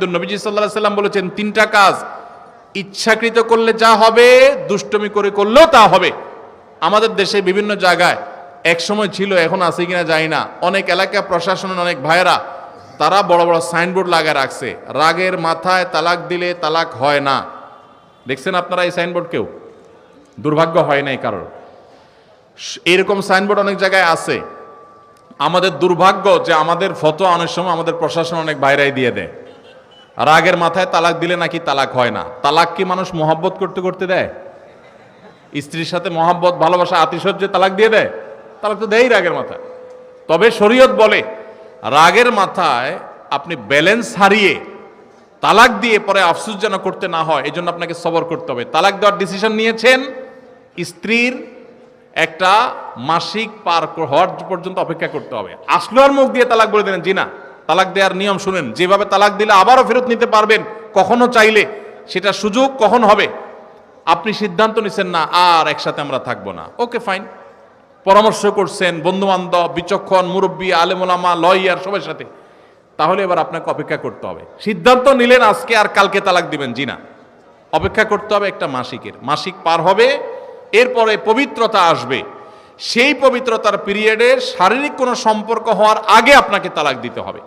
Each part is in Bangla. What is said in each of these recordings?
মধ্যে নবীজি সাল্লাহ সাল্লাম বলেছেন, তিনটা কাজ। ইচ্ছাকৃত করলে যা হবে, দুষ্টমি করে করলেও তা হবে। আমাদের দেশে বিভিন্ন জায়গায় এক সময় ছিল, এখন আছে কিনা জানি না। অনেক এলাকা প্রশাসনের অনেক ভাইয়েরা, তারা বড় বড় সাইনবোর্ড লাগায় রাখছে। রাগের মাথায় তালাক দিলে তালাক হয় না। দেখছেন আপনারা এই সাইনবোর্ড কেউ? দুর্ভাগ্য হয় নাই কারোর। এরকম সাইনবোর্ড অনেক জায়গায় আছে। আমাদের দুর্ভাগ্য যে আমাদের ফটো অনেক সময় আমাদের প্রশাসন অনেক বাইরাই দিয়ে দেয়। রাগের মাথায় তালাক দিলে নাকি তালাক হয় না। তালাক কি মানুষ মহব্বত করতে করতে দেয়? স্ত্রীর সাথে মহাব্বত, ভালোবাসা, আতিশয্যে তালাক দিয়ে দেয়? তালাক তো দেয়ই রাগের মাথায়। তবে শরীয়ত বলে, রাগের মাথায় আপনি ব্যালেন্স হারিয়ে তালাক দিয়ে পরে আফসুস যেন করতে না হয় এই জন্য আপনাকে সবর করতে হবে। তালাক দেওয়ার ডিসিশন নিয়েছেন স্ত্রীর একটা মাসিক পার হওয়ার পর্যন্ত অপেক্ষা করতে হবে। আসলো আর মুখ দিয়ে তালাক বলে দিলেন, জি না। তালাক দেওয়ার নিয়ম শুনেন। যেভাবে তালাক দিলে আবারও ফেরত নিতে পারবেন, কখনো চাইলে। সেটা সুযোগ কখন হবে? আপনি সিদ্ধান্ত নিছেন না, আর একসাথে আমরা থাকব না। Okay, fine. পরামর্শ করছেন বন্ধু বান্ধব বিচক্ষণ, মুরব্বী আলেমোলামা লয়ার, সবার সাথে। তাহলে এবার আপনাকে অপেক্ষা করতে হবে। সিদ্ধান্ত নিলেন আজকে আর কালকে তালাক দিবেন, জি না। অপেক্ষা করতে হবে একটা মাসিকের। মাসিক পার হবে, এরপরে পবিত্রতা আসবে। সেই পবিত্রতার পিরিয়ডে শারীরিক কোনো সম্পর্ক হওয়ার আগে আপনাকে তালাক দিতে হবে।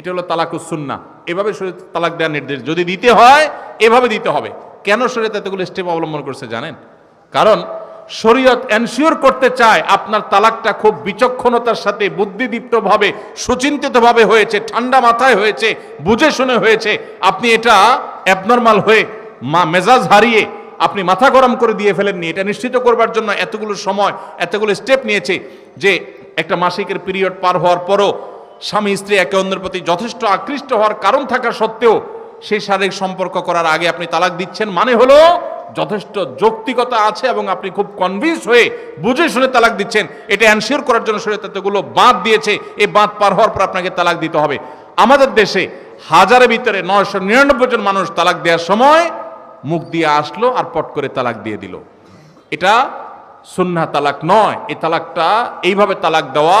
এটা হলো তালাকুস সুন্না এভাবে শরীর তালাক দেওয়ার নির্দেশ। যদি দিতে হয়, এভাবে দিতে হবে। কেন শরীয়ত এতগুলো স্টেপ অবলম্বন করছে জানেন? কারণ শরীয়ত এনশিওর করতে চায় আপনার তালাকটা খুব বিচক্ষণতার সাথে, বুদ্ধিদীপ্তভাবে, সুচিন্তিতভাবে হয়েছে, ঠান্ডা মাথায় হয়েছে, বুঝে শুনে হয়েছে। আপনি এটা অ্যাবনর্মাল হয়ে মা মেজাজ হারিয়ে আপনি মাথা গরম করে দিয়ে ফেলেননি। এটা নিশ্চিত করবার জন্য এতগুলো সময়, এতগুলো স্টেপ নিয়েছে যে একটা মাসিকের পিরিয়ড পার হওয়ার পরও স্বামী স্ত্রী একে অন্যের প্রতি যথেষ্ট আকৃষ্ট হওয়ার কারণ থাকা সত্ত্বেও সেই শারীরিক সম্পর্ক করার আগে আপনি তালাক দিচ্ছেন মানে হলো যথেষ্ট যৌক্তিকতা আছে এবং আপনি খুব কনভিন্স হয়ে বুঝে শুনে তালাক দিচ্ছেন। এটা অ্যানশিওর করার জন্য শরীর এতগুলো বাঁধ দিয়েছে। এই বাঁধ পার হওয়ার পর আপনাকে তালাক দিতে হবে। আমাদের দেশে হাজারের ভিতরে নয়শো নিরানব্বই জন মানুষ তালাক দেওয়ার সময় মুখ দিয়ে আসলো আর পট করে তালাক দিয়ে দিল। এটা সুন্না তালাক নয়। এই তালাকটা এইভাবে তালাক দেওয়া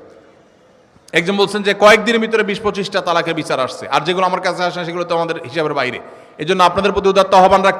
একজন বলছেন যে কয়েকদিনের ভিতরে বিশ পঁচিশটা তালাকের বিচার আসছে। আর যেগুলো আমার কাছে আসে সেগুলো তো আমাদের হিসাবের বাইরে। এই জন্য আপনাদের প্রতি উদাত্ত আহ্বান রাখতে